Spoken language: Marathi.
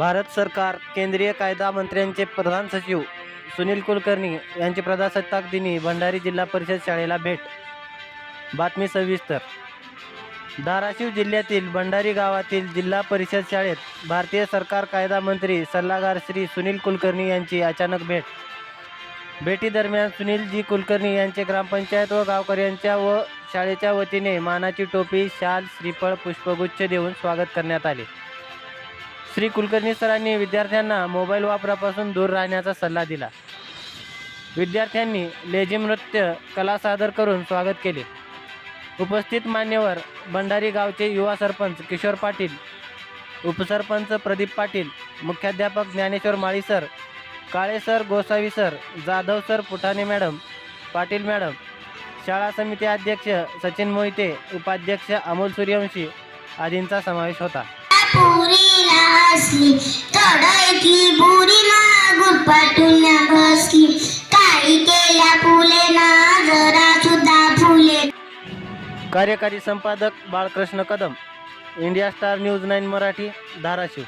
भारत सरकार केंद्रीय कायदा मंत्र्यांचे प्रधान सचिव सुनील कुलकर्णी यांची प्रजासत्ताक दिनी भंडारी जिल्हा परिषद शाळेला भेट. बातमी सविस्तर. धाराशिव जिल्ह्यातील भंडारी गावातील जिल्हा परिषद शाळेत भारतीय सरकार कायदा मंत्री सल्लागार श्री सुनील कुलकर्णी यांची अचानक भेट. भेटीदरम्यान सुनीलजी कुलकर्णी यांचे ग्रामपंचायत व गावकऱ्यांच्या व शाळेच्या वतीने मानाची टोपी शाल श्रीफळ पुष्पगुच्छ देऊन स्वागत करण्यात आले. श्री कुलकर्णी सरांनी विद्यार्थ्यांना मोबाईल वापरापासून दूर राहण्याचा सल्ला दिला. विद्यार्थ्यांनी लेझिम नृत्य कला सादर करून स्वागत केले. उपस्थित मान्यवर भंडारी गावचे युवा सरपंच किशोर पाटील उपसरपंच प्रदीप पाटील मुख्याध्यापक Dnyaneshwar Mali sir Kale sir Gosavi sir Jadhav sir Puthane madam Patil madam शाळा समिती अध्यक्ष सचिन मोहिते उपाध्यक्ष अमोल सूर्यवंशी आदींचा समावेश होता. हसली. गुरपाटून बसली काही केल्या फुले ना जरा सुद्धा फुले. कार्यकारी संपादक Balkrishna Kadam India Star News nine Marathi Dharashiv.